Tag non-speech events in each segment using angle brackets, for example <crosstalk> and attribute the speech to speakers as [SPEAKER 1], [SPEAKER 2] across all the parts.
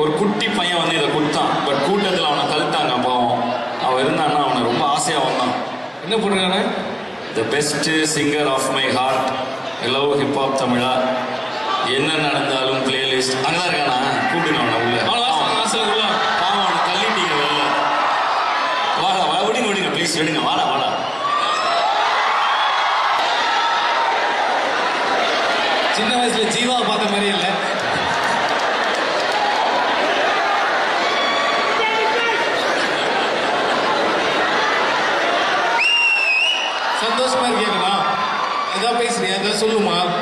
[SPEAKER 1] ஒரு குட்டி பையன் வந்து இதை கொடுத்தான். பட் கூட்டத்தில் அவனை தள்ளிட்டாங்க பாவம் அவன் இருந்தான்னா அவனை ரொம்ப ஆசையா வந்தான்.
[SPEAKER 2] என்ன பண்ணுறாங்க
[SPEAKER 1] the best singer of my heart love hip hop Tamizha. என்ன நடந்தாலும் பிளேலிஸ்ட் அங்கே இருக்கானா? கூப்பிடுங்க அவனை உள்ள.
[SPEAKER 2] உள்ள
[SPEAKER 1] பாவம் அவனை தள்ளிட்டீங்க வெளில. வாடா விடுங்க விடுங்க ப்ளீஸ் விடுங்க வாடா வாடா
[SPEAKER 2] சின்ன வயசுல ஜீவா பார்த்த மாதிரி இல்லை சந்தோஷமா இருக்கீங்களா ஏதாவது பேசுறியா ஏதாவது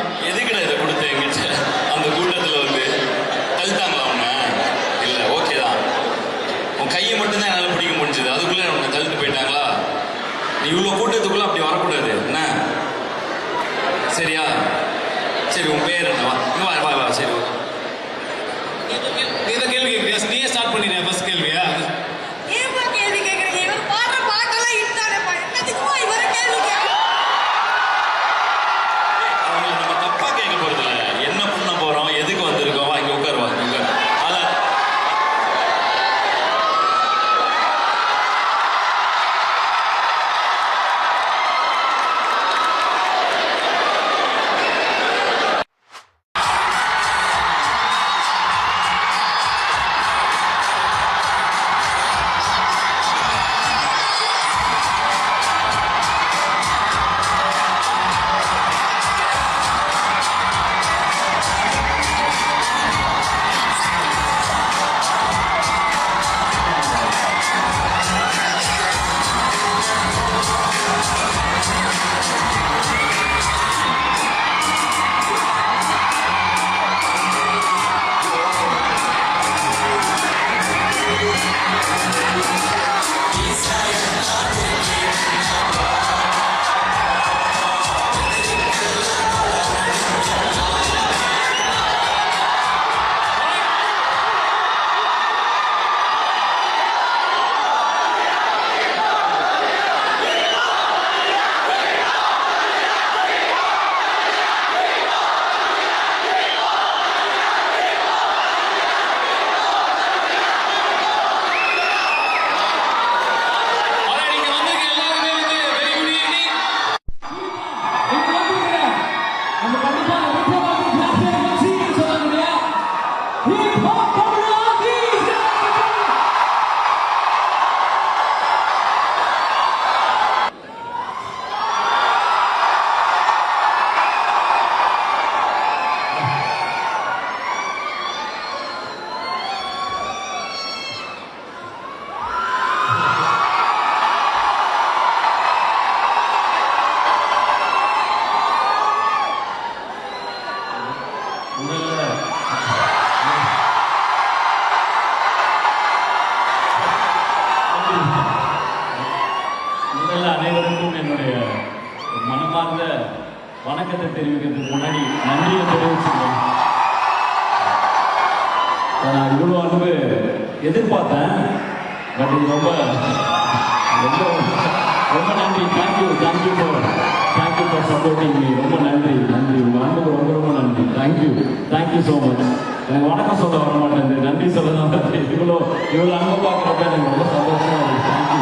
[SPEAKER 3] எதிர்பார்த்தேன். பட் இது ரொம்ப ரொம்ப ரொம்ப நன்றி. Thank you thank you for thank you for supporting me ரொம்ப நன்றி நன்றி. உங்கள் அன்புக்கு ரொம்ப ரொம்ப நன்றி. தேங்க்யூ தேங்க்யூ ஸோ மச் எனக்கு வணக்கம் சொல்ல வர மாட்டேன் நன்றி சொல்ல தான் இவ்வளோ இவ்வளோ அன்பு பார்க்குறப்ப எனக்கு ரொம்ப சந்தோஷமாக இருக்கு. Thank you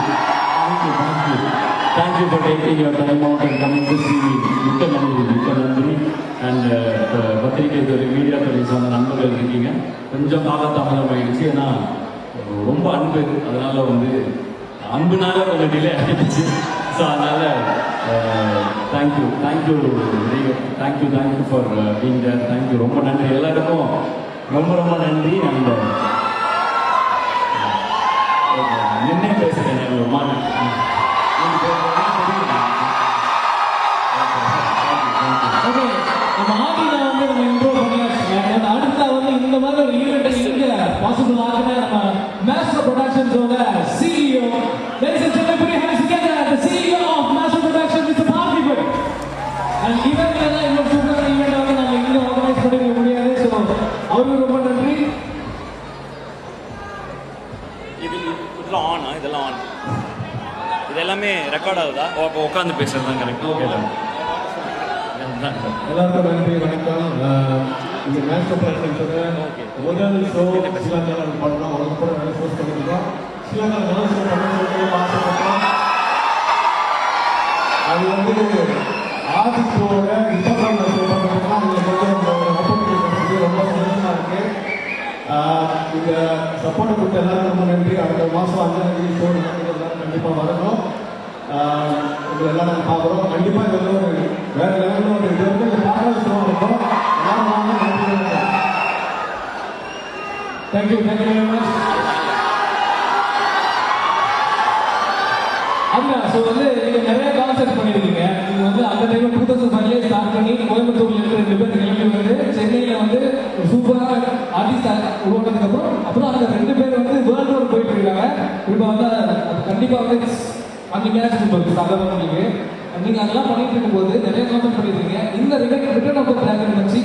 [SPEAKER 3] thank you thank you thank you for taking your time out and coming to see me மிக்க நன்றி மிக்க நன்றி. அண்ட் uh, பத்திரிகை துறை மீடியா துறை சார்ந்த நண்பர்கள் இருக்கீங்க. கொஞ்சம் காலத்தாமதம் ஆயிடுச்சு ஏன்னா ரொம்ப அன்பு. அதனால வந்து அன்புனால கொஞ்சம் டிலே ஆகிடுச்சு ஸோ அதனால thank you thank you thank you thank you for being there thank you ரொம்ப நன்றி. எல்லாருக்கும் ரொம்ப ரொம்ப நன்றி. அண்ட் uh, நின்று பேசுகிறேன் ஒரு மாதிரி.
[SPEAKER 4] Okay, நம்ம ஆதியில வந்து நம்ம வந்து இந்த மாதிரி ஒரு ஈவெண்ட் இங்க பாசிபிள் ஆகுன நம்ம Master Productions-ஓட CEO. Ladies and gentlemen, put your hands together. The CEO of Master Productions, Mr. Parthiban. And event-ல தான் இவ்வளவு சூப்பரான event வந்து நம்ம இங்க organize பண்ணிருக்க முடியாது. So, அவருக்கு ரொம்ப நன்றி
[SPEAKER 5] இது இதெல்லாம் ஆனா இதெல்லாம் ஆன் இது எல்லாமே ரெக்கார்ட் ஆகுதா
[SPEAKER 3] உட்காந்து பேசுறது தான் கரெக்ட் ஓகே
[SPEAKER 4] எல்லாருக்கும் நன்றி வணக்கம் அஹ் இந்த முதல் ஷோ ஸ்ரீலங்காவில் பண்ணோம் ஒரு கூட நிறைய ஷோஸ் பண்ணிருக்கோம் ஸ்ரீலங்காவில் முதல் ஷோ பண்ண ஆசைப்பட்டோம் அது வந்து ஆதித்தோட இன்ஸ்டாகிராமில் ஷோ பண்ணுறதுனா உங்களுக்கு வந்து ரொம்ப சந்தோஷமா இருக்கு இந்த சப்போர்ட் கொடுத்த எல்லாரும் ரொம்ப நன்றி அடுத்த மாதம் அஞ்சாம் தேதி ஷோ எல்லாரும் கண்டிப்பாக வரணும் உங்களை எல்லாம் நாங்கள் பார்க்குறோம் கண்டிப்பாக இது வந்து ஒரு வேற லெவலில் ஒரு இது வந்து ஒரு show Thank you, thank you very much. அங்க ஸோ வந்து நீங்கள் நிறைய கான்செப்ட் பண்ணியிருக்கீங்க நீங்கள் வந்து அந்த டைம் டூ தௌசண்ட் ஃபைவ்லேயே ஸ்டார்ட் பண்ணி கோயம்புத்தூர்ல இருந்து ரெண்டு பேர் கிளம்பி வந்து சென்னையில் வந்து சூப்பராக ஆர்டிஸ்ட் உருவானதுக்கு அப்புறம் அந்த ரெண்டு பேர் வந்து வேர்ல்டு டூர் போயிட்டு இருக்காங்க. இப்போ வந்து கண்டிப்பாக வந்து அந்த மேட்ச் உங்களுக்கு சாதாரண உங்களுக்கு. நீங்கள் அதெல்லாம் பண்ணிட்டு இருக்கும்போது நிறைய கான்செப்ட் பண்ணியிருக்கீங்க இந்த ரிட்டர்ன் ரிட்டர்ன் ஆஃப் பிளான் வச்சு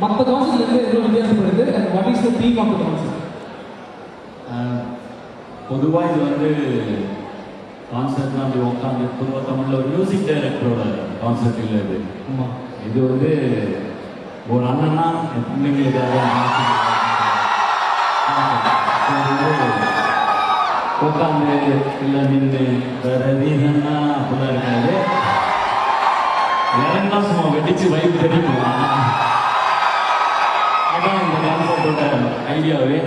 [SPEAKER 4] மற்ற கான்செப்ட்ல இருந்து எவ்வளவு வித்தியாசப்படுது what is the theme of the concept
[SPEAKER 3] பொதுவாக இது வந்து கான்சர்ட்லாம் அப்படி உட்காந்து பொதுவாக தமிழில் ஒரு மியூசிக் டைரக்டரோட கான்சர்ட் இல்லை இது. இது வந்து ஒரு அண்ணனா என் பிள்ளைங்களுக்காக உட்காந்து இல்லை நின்று வேற ரீசன்னா அப்படிலாம் இருக்காது. இறங்கினா சும்மா வெடிச்சு வைப்பு தெரியும் அதான் இந்த கான்செப்டோட ஐடியாவே.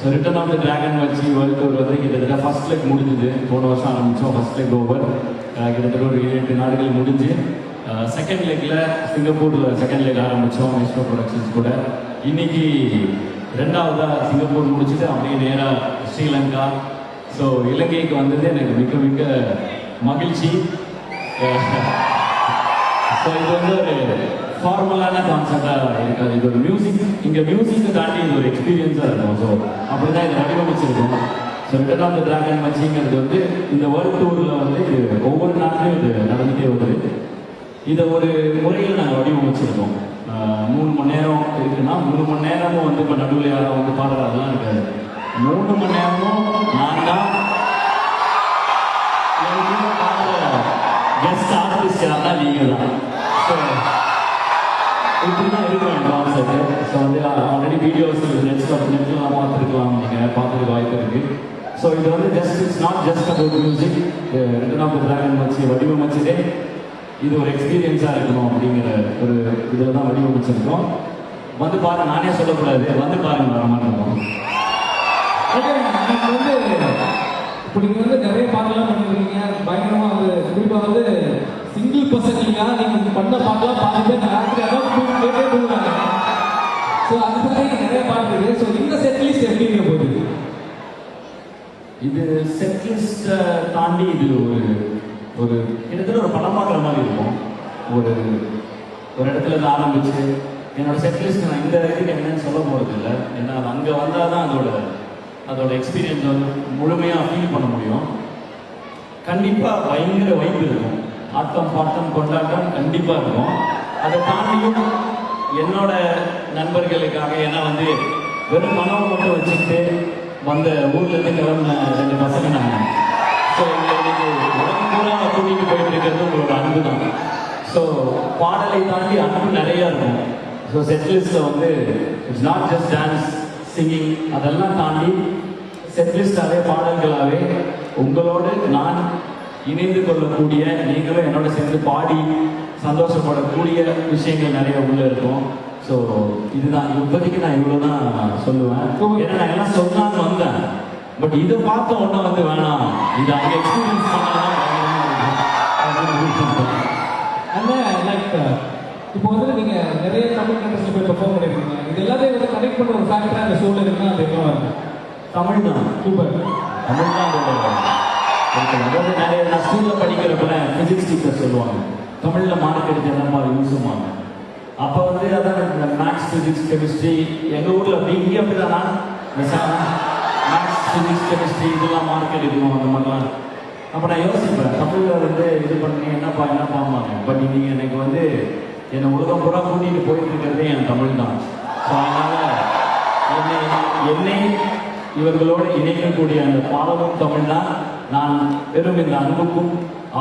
[SPEAKER 3] So return of the dragon வச்சு வேர்ல்டு டூர் வந்து கிட்டத்தட்ட ஃபர்ஸ்ட் லெக் முடிஞ்சுது. போன வருஷம் ஆரம்பித்தோம் ஃபர்ஸ்ட் லெக் ஓவர் கிட்டத்தட்ட ஒரு ஏழு எட்டு நாடுகள் முடிஞ்சு. செகண்ட் லெக்கில் சிங்கப்பூரில் செகண்ட் லெக் ஆரம்பித்தோம் மெஸ்டோ ப்ரொடக்ஷன்ஸ் கூட. இன்னைக்கு ரெண்டாவதாக சிங்கப்பூர் முடிச்சுட்டு அப்படியே நேராக ஸ்ரீலங்கா. ஸோ இலங்கைக்கு வந்தது எனக்கு மிக மிக மகிழ்ச்சி. ஸோ <laughs> இது வந்து ஒரு ஃபார்மலான கான்செப்டாக இருக்காது. இது ஒரு மியூசிக் இங்கே மியூசிக்கை தாண்டி இது ஒரு எக்ஸ்பீரியன்ஸாக இருக்கும். ஸோ அப்படி தான் இதை வடிவமைச்சிருக்கோம். So return of the dragon மச்சிங்கிறது வந்து இந்த வேர்ல்ட் டூரில் வந்து இது ஒவ்வொரு நாட்டிலும் இது நடந்துகிட்டே வருது. இதை ஒரு முறையில் நாங்கள் வடிவமைச்சிருக்கோம். மூணு மணி நேரம் இருக்குன்னா மூணு மணி நேரமும் வந்து இப்போ நடுவில் யாரும் வந்து பாடுறதெல்லாம் இருக்காது. மூணு மணி நேரமும் நான் தான் கெஸ்ட் ஆர்டிஸ்டாக தான் நீங்கள் தான் ஸோ இப்படி தான் இருக்கும் என் கான்செப்ட் ஸோ வந்து ஆல்ரெடி வீடியோஸ் நெட்ஸில் நெட்லாம் பார்த்துருக்கலாம் நீங்கள் பார்த்துருக்க வாய்ப்பு இருக்குது ஸோ இது வந்து just it's not just about music ரெண்டு நாள் டிராகன் வச்சு வடிவமைச்சதே. இது ஒரு எக்ஸ்பீரியன்ஸாக இருக்கணும் அப்படிங்கிற ஒரு இதில் தான் வடிவமைச்சிருக்கோம். வந்து பாருங்க நானே சொல்லக்கூடாது. வந்து பாருங்க வர மாட்டோம்
[SPEAKER 4] வந்து இப்போ நீங்கள் வந்து நிறைய பாட்டெல்லாம் பண்ணிருக்கீங்க. பயங்கரமாக குறிப்பாக வந்து சிங்கிள் பர்சன் நீங்கள் நீங்கள் பண்ண பாட்டெல்லாம் பாதி பேர் ராத்திரி அதான் கேட்டே போடுவாங்க ஸோ அது மாதிரி நிறைய பாட்டு இருக்கு ஸோ இந்த செட் லிஸ்ட் எப்படி இருக்க போகுது
[SPEAKER 3] இது செட்லிஸ்ட்டை தாண்டி இது ஒரு ஒரு கிட்டத்தட்ட ஒரு படம் பார்க்குற மாதிரி இருக்கும். ஒரு ஒரு இடத்துல இருந்து ஆரம்பிச்சு என்னோட செட்லிஸ்ட் நான் இந்த இதுக்கு என்னன்னு சொல்ல போகிறது இல்லை ஏன்னா அது அங்கே வந்தால் தான் அதோட அதோட எக்ஸ்பீரியன்ஸ் வந்து முழுமையாக ஃபீல் பண்ண முடியும். கண்டிப்பாக பயங்கர வைப்பு இருக்கும். ஆட்டம் பாட்டம் கொண்டாட்டம் கண்டிப்பாக இருக்கும். அதை தாண்டியும் என்னோட நண்பர்களுக்காக ஏன்னா வந்து வெறும் மனம் மட்டும் வச்சுக்கிட்டு வந்த ஊர்லேருந்து கிளம்பின ரெண்டு பசங்க நாங்கள் ஸோ எங்களை இன்னைக்கு பூரா கூட்டிகிட்டு போயிட்டு இருக்கிறது உங்களோட அன்பு தான். ஸோ பாடலை தாண்டி அன்பு நிறையா இருக்கும். ஸோ செட்லிஸ்ட்டில் வந்து it's not just dance singing அதெல்லாம் தாண்டி செட்லிஸ்டாகவே பாடல்களாகவே உங்களோடு நான் இணைந்து கொள்ளக்கூடிய நீங்களும் என்னோட சேர்ந்து பாடி சந்தோஷப்படக்கூடிய விஷயங்கள் நிறைய உள்ளே இருக்கும். ஸோ இதுதான் இப்போதைக்கு நான் இவ்வளோ தான் சொல்லுவேன். ஏன்னா நான் எல்லாம் சொன்னான்னு வந்தேன். பட் இதை பார்த்த உடனே வந்து வேணாம். இது அங்கே எக்ஸ்பீரியன்ஸ்
[SPEAKER 4] அண்ணன் லைக் இப்போ வந்து நீங்க நிறைய தமிழ் கண்டஸ்ட்ல போய் பெர்ஃபார்ம் பண்ணிருக்கீங்க. இது எல்லாத்தையும் வந்து கனெக்ட் பண்ண ஒரு ஃபேக்டரா அந்த ஷோல இருக்குன்னா அது என்ன
[SPEAKER 3] தமிழ் தான்.
[SPEAKER 4] சூப்பர்
[SPEAKER 3] தமிழ் தான். அதாவது நிறைய நான் ஸ்கூலில் படிக்கிறப்ப ஃபிசிக்ஸ் டீச்சர் சொல்லுவாங்க. தமிழில் மார்க் எடுத்து என்னப்பா யூஸுமாங்க அப்போ வந்து அதான் இந்த மேக்ஸ் ஃபிசிக்ஸ் கெமிஸ்ட்ரி எங்கள் ஊரில் இங்கே அப்படி தானா மேக்ஸ் ஃபிசிக்ஸ் கெமிஸ்ட்ரி இதெல்லாம் மார்க் எடுக்கணும் அந்த மாதிரிலாம். அப்போ நான் யோசிப்பேன். தமிழில் வந்து இது பண்ணி என்னப்பா என்ன பண்ணுவாங்க பட் நீங்கள் எனக்கு வந்து என்னை உலகம் பூரா கூட்டிகிட்டு போயிட்டு இருக்கிறதே என் தமிழ் தான். ஸோ அதனால் என்னை என்னை இவர்களோடு இணைக்கக்கூடிய அந்த பாடமும் தமிழ் தான். நான் பெரும் இந்த அன்புக்கும்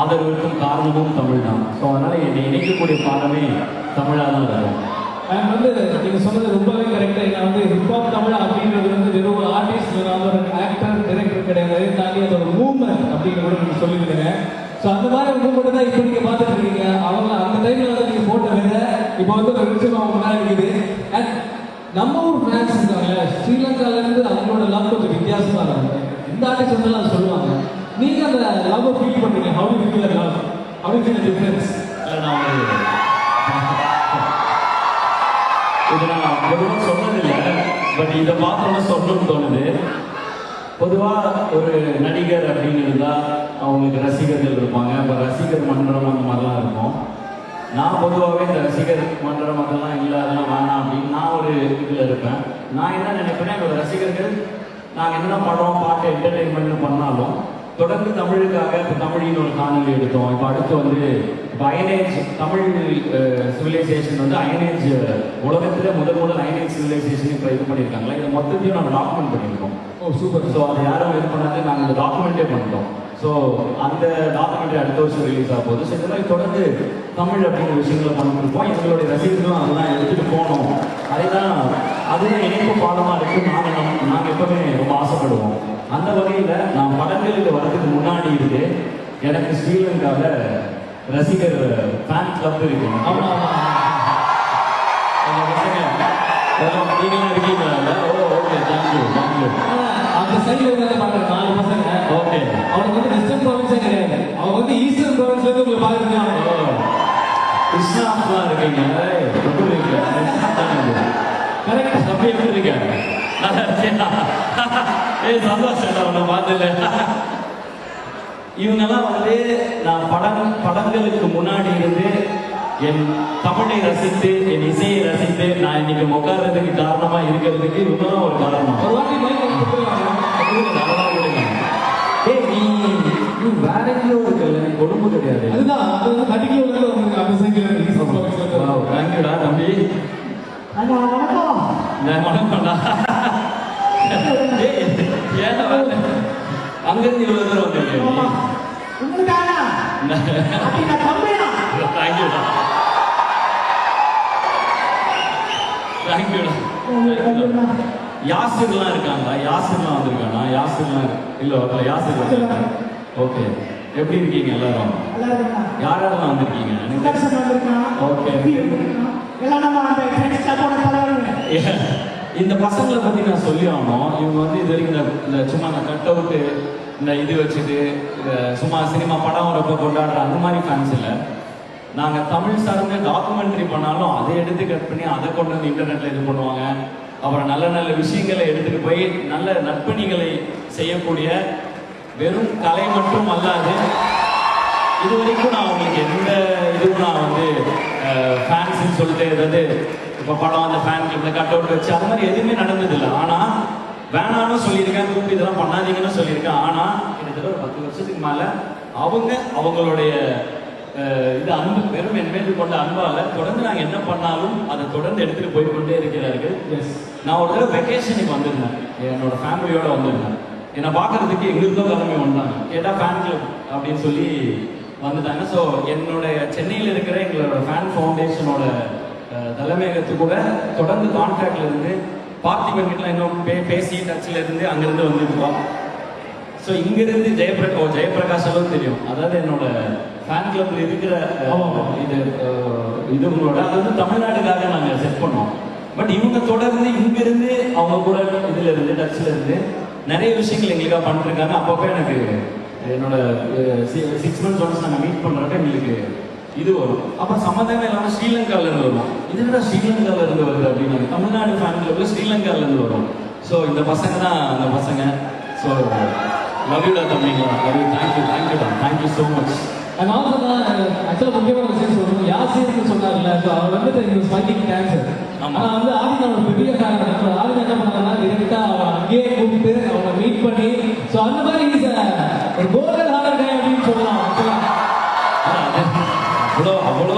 [SPEAKER 3] ஆதரவிற்கும் காரணமும் தமிழ் தான் ஸோ அதனால் என்னை இணைக்கக்கூடிய பாடமே தமிழாக தான் வரும்.
[SPEAKER 4] அண்ட் வந்து நீங்கள் சொன்னது ரொம்பவே கரெக்டாக நான் வந்து ஹிப்ஹாப் தமிழ் அப்படின்றது வந்து வெறும் ஒரு ஆர்டிஸ்ட் நான் ஒரு ஆக்டர் டைரக்டர் கிடையாது. தாண்டி அது ஒரு மூவ்மெண்ட் அப்படிங்கிற கூட நீங்கள் சொல்லியிருந்தீங்க ஸோ அந்த மாதிரி ஒரு மூவ்மெண்ட் தான் இப்போ நீங்கள் பார்த்துட்டு இருக்கீங்க. அவங்க அந்த டைமில் வந்து நீங்கள் போட்ட விதை இப்போ வந்து ஒரு நிமிஷம் அவங்க தான் இருக்குது. அண்ட் நம்ம ஊர் ஃபேன்ஸ் இருக்காங்க ஸ்ரீலங்காலேருந்து அவங்களோட லவ் கொஞ்சம் வித்தியாசமாக இருக்கும். இந்த ஆர்டிஸ்ட் வந்து சொல்லுவாங்க. நீங்க அந்த லவ் ஃபீல் பண்றீங்க. How you feel love how feel difference
[SPEAKER 3] இல்ல, நான் <laughs> இது நான் பொதுவாக சொன்னதில்லை. பட் இதை பார்த்தோன்னே சொல்லணும்னு தோணுது. பொதுவாக ஒரு நடிகர் அப்படின்னு இருந்தால் அவங்களுக்கு ரசிகர்கள் இருப்பாங்க. அப்போ ரசிகர் மன்றம் அந்த மாதிரிலாம் இருக்கும். நான் பொதுவாகவே இந்த ரசிகர் மன்றம் அதெல்லாம் இல்லை அதெல்லாம் வேணாம் அப்படின்னு நான் ஒரு இதில் இருப்பேன். நான் என்ன நினைப்பேன்னா என்னோட ரசிகர்கள் நாங்கள் என்ன படம் பாட்டு என்டர்டெயின்மெண்ட்னு பண்ணாலும் தொடர்ந்து தமிழுக்காக இப்போ தமிழின் ஒரு காணொலி எடுத்தோம். இப்போ அடுத்து வந்து அயனேஜ் தமிழ் சிவிலைசேஷன் வந்து அயனேஜ் உலகத்துல முதல் முதல் அயனேஜ் சிவிலைசேஷன் இப்போ இது பண்ணியிருக்காங்களா இதை மொத்தத்தையும் நம்ம டாக்குமெண்ட் பண்ணியிருக்கோம்
[SPEAKER 4] ஓ சூப்பர்
[SPEAKER 3] ஸோ அதை யாரும் இது பண்ணாது நாங்கள் இந்த டாக்குமெண்ட்டே பண்ணிட்டோம். ஸோ அந்த டாக்குமெண்ட்ரி அடுத்த வருஷம் ரிலீஸ் ஆக போகுது. ஸோ இந்த மாதிரி தொடர்ந்து தமிழ் அப்படிங்கிற விஷயங்களை பண்ணிட்டு இருப்போம் எங்களுடைய ரசிகர்களும் அதெல்லாம் எடுத்துட்டு போகணும் அதுதான் அதுதான் இணைப்பு பாடமாக இருக்கு. நாங்கள் நாங்கள் எப்பவுமே ரொம்ப ஆசைப்படுவோம். அந்த வகையில் நான் இருந்து எனக்கு ஸ்ரீலங்காவில் ரசிகர் ஃபேன் கிளப் இருக்கு.
[SPEAKER 4] ஆமா ஆமா
[SPEAKER 3] அந்த பசங்க அதெல்லாம் நீங்களாம் இருக்கீங்களா? ஓ ஓகே தேங்க்யூ தேங்க்யூ
[SPEAKER 4] அந்த சைடுல இருக்கிறத பாக்குற நாலு பசங்க
[SPEAKER 3] ஓகே
[SPEAKER 4] அவங்க வந்து வெஸ்டர்ன் ப்ராவின்ஸே கிடையாது. அவங்க வந்து ஈஸ்டர்ன் உங்களை
[SPEAKER 3] கிருஷ்ணாஸ்லாம் இருக்கீங்க. எப்படி இருக்கு கரெக்ட் எப்படி நல்லா சந்தோஷம் பார்த்தல இவங்கெல்லாம் வந்து நான் படம் படங்களுக்கு முன்னாடி இருந்து என் தமிழை ரசித்து என் இசையை ரசித்து நான் இன்னைக்கு உட்கார்றதுக்கு காரணமா இருக்கிறதுக்கு இவங்கெல்லாம் ஒரு காரணம்.
[SPEAKER 4] ஒரு வாட்டி
[SPEAKER 3] நீ வேற எங்கேயோ இருக்கல கொழும்பு கிடையாது
[SPEAKER 4] அதுதான் அது வந்து கட்டிக்கல உள்ள உங்களுக்கு
[SPEAKER 3] அங்கிருந்து இவ்வளவு தூரம் வந்திருக்கேன் தேங்க்யூடா தேங்க்யூடா யாசிர்லாம் இருக்காங்களா? யாசிர்லாம் வந்திருக்கானா யாசிர்லாம் இல்ல வரல யாசிர் ஓகே எப்படி இருக்கீங்க எல்லாரும்? யார் யாரெல்லாம் வந்திருக்கீங்க? ஓகே இந்த பசங்களை பத்தி நான் சொல்லி ஆகணும். இவங்க வந்து இது வரைக்கும் இந்த- சும்மா இந்த கட் அவுட்டு இந்த இது வச்சுட்டு இந்த சும்மா சினிமா படம் வரப்ப கொண்டாடுற அந்த மாதிரி ஃபேன்ஸ் இல்லை. நாங்கள் தமிழ் சார்ந்த டாக்குமெண்ட்ரி பண்ணாலும் அதை எடுத்து கட் பண்ணி அதை கொண்டு வந்து இன்டர்நெட்டில் இது பண்ணுவாங்க. அப்புறம் நல்ல நல்ல விஷயங்களை எடுத்துகிட்டு போய் நல்ல நற்பணிகளை செய்யக்கூடிய வெறும் கலை மட்டும் அல்லாது இது வரைக்கும் நான் உங்களுக்கு எந்த இதுவும் நான் வந்து ஃபேன்ஸ்ன்னு சொல்லிட்டு ஏதாவது இப்போ படம் அந்த ஃபேன் கிளப்ல கட் அவுட் வச்சு அந்த மாதிரி எதுவுமே நடந்ததில்லை. ஆனால் வேணாம்னு சொல்லியிருக்கேன் கூப்பிட்டு இதெல்லாம் பண்ணாதீங்கன்னு சொல்லியிருக்கேன். ஆனால் கிட்டத்தட்ட ஒரு பத்து வருஷத்துக்கு மேலே அவங்க அவங்களுடைய இது அன்பு வெறும் என் மேல் கொண்ட அன்பால தொடர்ந்து நாங்கள் என்ன பண்ணாலும் அதை தொடர்ந்து எடுத்துட்டு போய் கொண்டே இருக்கிறார்கள். நான் ஒரு தடவை வெக்கேஷனுக்கு வந்திருந்தேன். என்னோட ஃபேமிலியோட வந்திருந்தேன். என்னை பார்க்கறதுக்கு எங்கிருந்தோ கிளம்பி வந்தாங்க. கேட்டா ஃபேன் கிளப் அப்படின்னு சொல்லி வந்துட்டாங்க. ஸோ என்னோட சென்னையில் இருக்கிற எங்களோட ஃபேன் ஃபவுண்டேஷனோட தலைமையகத்து கூட தொடர்ந்து கான்டாக்ட்ல இருந்து பார்த்திபன் கிட்ட இன்னும் பே பேசி டச்சில் இருந்து அங்கிருந்து வந்துருக்கோம். ஸோ இங்கிருந்து ஜெயபிரகா ஓ ஜெயபிரகாஷ் அளவு தெரியும். அதாவது என்னோட ஃபேன் கிளப்ல இருக்கிற. இது இதுங்களோட அது வந்து தமிழ்நாட்டுக்காக நாங்கள் செட் பண்ணோம். பட் இவங்க தொடர்ந்து இங்கிருந்து அவங்க கூட இதுல இருந்து டச்ல இருந்து நிறைய விஷயங்கள் எங்களுக்காக பண்ணிட்டு இருக்காங்க. அப்பப்போ எனக்கு என்னோட சிக்ஸ் மந்த்ஸ் ஒன்ஸ் நாங்கள் மீட் பண்ணுறப்ப எங்களுக்கு இது வரும். அப்புறம் சம்மந்தமே இல்லாமல் ஸ்ரீலங்கால இருந்து வரும் இது விட இருந்து வருது அப்படின்னு தமிழ்நாடு ஃபேன் போய் ஸ்ரீலங்கால இருந்து வரும் ஸோ இந்த பசங்க தான் அந்த பசங்க. ஸோ லவ் யூடா தம்பிங்களா love you thank you தேங்க்யூடா thank you so much
[SPEAKER 4] and also தான் ஆக்சுவலாக முக்கியமான விஷயம் சொல்லணும் யாசிர்னு சொன்னார்ல? ஸோ அவர் வந்து இந்த ஃபைட்டிங் கேன்சர். ஆனால் வந்து ஆதினா ஒரு பெரிய ஃபேன் ஆதினா என்ன பண்ணாங்கன்னா டேரெக்டாக அவன் அங்கேயே கூப்பிட்டு அவனை மீட் பண்ணி ஸோ அந்த மாதிரி a- ஒரு கோல்டன் ஹார்டர் கை அப்படின்னு சொல்லலாம்
[SPEAKER 3] அவ்வளோ அவ்வளோ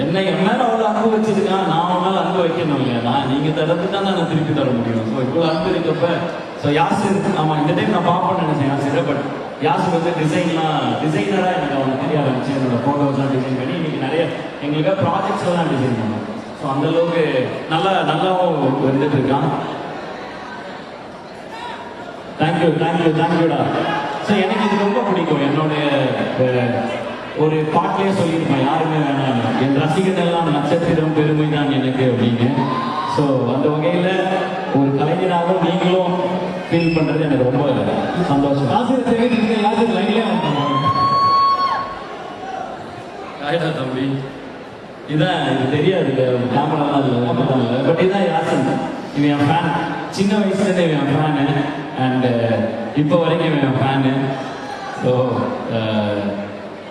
[SPEAKER 3] என்னை என் மேல அவ்வளோ அன்பு வச்சிருக்கான் நான் அவன் மேல அன்பு வைக்கணும் இல்லையா? நான் நீங்க தரது தான் நான் திருப்பி தர முடியும். ஸோ இவ்வளோ அன்பு இருக்கப்ப ஸோ யாசிர் ஆமா இந்த டைம் நான் பார்ப்பேன்னு நினைச்சேன் யாசிரை பட் யாசுக்கு வந்து டிசைன்லாம் டிசைனராக எனக்கு அவனை தெரிய ஆரம்பிச்சு என்னோட ஃபோட்டோஸ்லாம் டிசைன் பண்ணி இன்னைக்கு நிறைய எங்களுக்காக ப்ராஜெக்ட்ஸ் எல்லாம் டிசைன் பண்ணோம். ஸோ அந்தளவுக்கு நல்லா நல்லாவும் வந்துட்டு இருக்கான். தேங்க்யூ தேங்க்யூ தேங்க்யூடா ஸோ எனக்கு இது ரொம்ப பிடிக்கும். என்னுடைய ஒரு பாட்டிலே சொல்லியிருப்பேன் யாருமே வேணாம். என் ரசிகர்கள்லாம் நட்சத்திரம் பெருமை தான் எனக்கு அப்படின்னு. ஸோ அந்த வகையில் ஒரு கலைஞராக நீங்களும் ஃபீல் பண்ணுறது எனக்கு ரொம்ப சந்தோஷம். ஆயிடா தம்பி. இதான் இது தெரியாது கேமராலாம் இல்லை அப்படிதான் இல்லை பட் இதான் யாசன் இவன் என் ஃபேன் சின்ன வயசுலேருந்து இவன் என் ஃபேனு அண்ட் இப்போ வரைக்கும் இவன் என் ஃபேனு ஸோ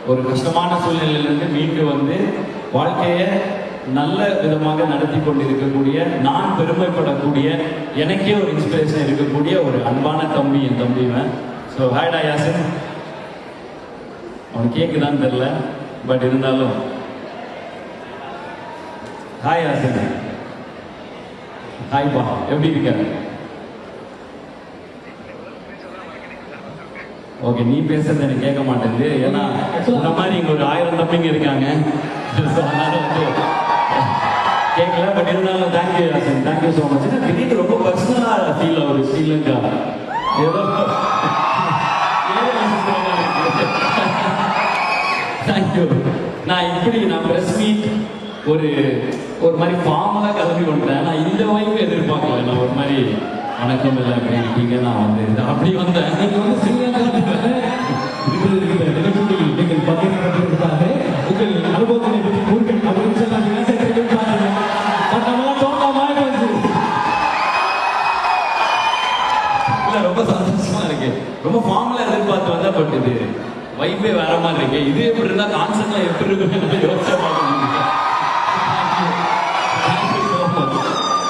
[SPEAKER 3] ஒரு கஷ்டமான சூழ்நிலையிலிருந்து மீண்டு வந்து வாழ்க்கையை நல்ல விதமாக நடத்தி கொண்டிருக்கக்கூடிய நான் பெருமைப்படக்கூடிய எனக்கே ஒரு இன்ஸ்பிரேஷன் இருக்கக்கூடிய ஒரு அன்பான தம்பி என் தம்பி ஸோ ஹாய்டா யாசன். அவன் கேட்குதான்னு தெரில பட் இருந்தாலும். ஹாய் ஹாசன் ஹாய்ப்பா எப்படி இருக்க? ஓகே நீ பேசுறது எனக்கு கேட்க மாட்டேங்குது. ஏன்னா இந்த மாதிரி இங்க ஒரு ஆயிரம் தம்பிங்க இருக்காங்க. கேட்கல பட் இருந்தாலும் thank you Haasan thank you so much திடீர்னு ரொம்ப பர்சனலாக ஃபீல் ஆகுது ஸ்ரீலங்கா. ஏதோ தேங்க்யூ நான் இப்படி நான் ப்ரெஸ் மீட் ஒரு ஒரு மாதிரி ஃபார்மலாக கிளம்பி கொண்டேன் நான் இந்த வாய்ப்பு எதிர்பார்க்கல. நான் ஒரு மாதிரி வணக்கம் இல்லை அப்படி இருக்கீங்க நான் வந்து அப்படி வந்தேன்.
[SPEAKER 4] நீங்கள்
[SPEAKER 3] வந்து ஸ்ரீலங்கா கான்செப்ட்ல எப்படி இருக்குன்னு யோசிச்சா பார்க்கணும் தேங்க்யூ ஸோ மச்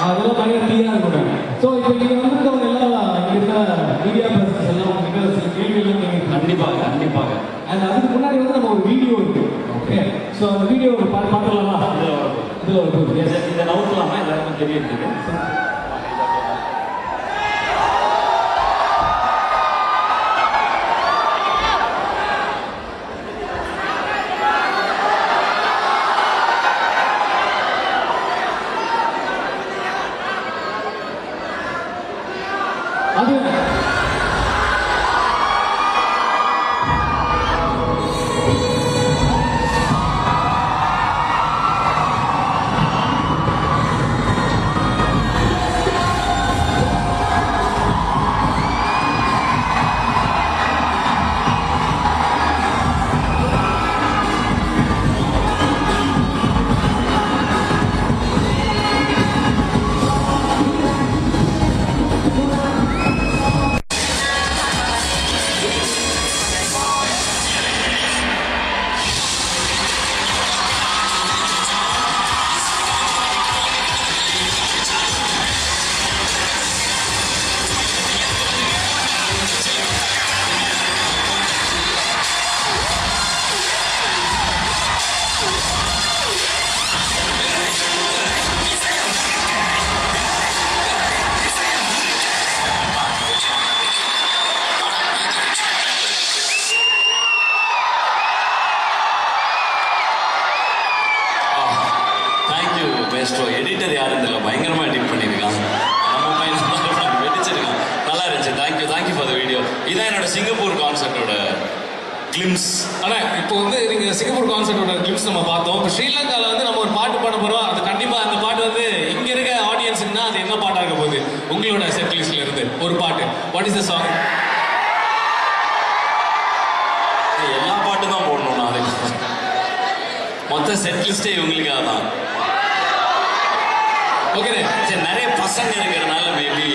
[SPEAKER 4] அதெல்லாம் பயங்கர தீயா இருக்கும் ஸோ இப்போ நீங்க வந்திருக்கவங்க எல்லாம் இங்க இருக்கிற மீடியா பர்சன்ஸ் எல்லாம் மிக சில கேள்விகள் நீங்க
[SPEAKER 3] கண்டிப்பாக கண்டிப்பாக
[SPEAKER 4] அண்ட் அதுக்கு முன்னாடி வந்து நம்ம ஒரு வீடியோ இருக்கு ஓகே ஸோ அந்த வீடியோ பார்த்துடலாமா
[SPEAKER 3] இதுல வரப்போகுது.
[SPEAKER 4] இதுல ஒரு போகுது
[SPEAKER 3] இதை இதை நவுத்தலாமா எல்லாருக்கும் தெரியறதுக்கு
[SPEAKER 1] எல்லா பாட்டு தான் போடணும் நான் மொத்த செட் லிஸ்டே இவங்களுக்காக தான்.
[SPEAKER 2] ஓகே
[SPEAKER 1] சரி நிறைய பசங்க இருக்கிறதுனால மேபி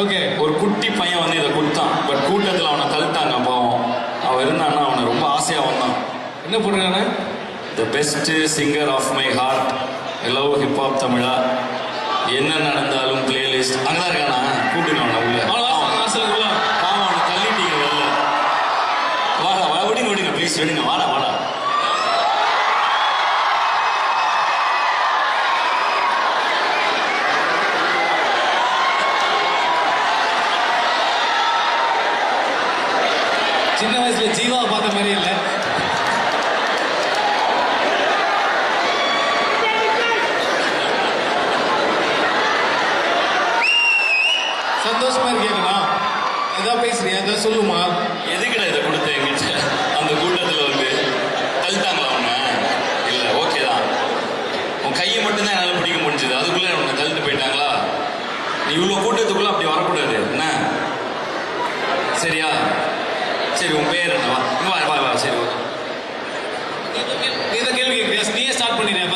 [SPEAKER 1] ஓகே ஒரு குட்டி பையன் வந்து இதை கொடுத்தான். பட் கூட்டத்தில் அவனை தள்ளிட்டாங்க பாவம். அவன் இருந்தான்னா அவனை ரொம்ப ஆசையாக வந்தான்.
[SPEAKER 2] என்ன பண்ணுறானே
[SPEAKER 1] the best singer of my heart love hip hop Tamizha. என்ன நடந்தாலும் பிளேலிஸ்ட் அங்கே தான் இருக்கானா? கூட்டினு அவனை உள்ள. பாவம் அவனை
[SPEAKER 3] தள்ளிட்டீங்க வெளில. வாடா வடிங்க வடிங்க ப்ளீஸ் வெடிங்க. வாடா. இவ்வளோ கூட்டத்துக்குள்ள அப்படி வரக்கூடாது. என்ன? சரியா? சரி உன் பேர் என்ன வா வா சரி ஓகே.
[SPEAKER 2] கேள்வி நீயே ஸ்டார்ட் பண்ணிடுறேன்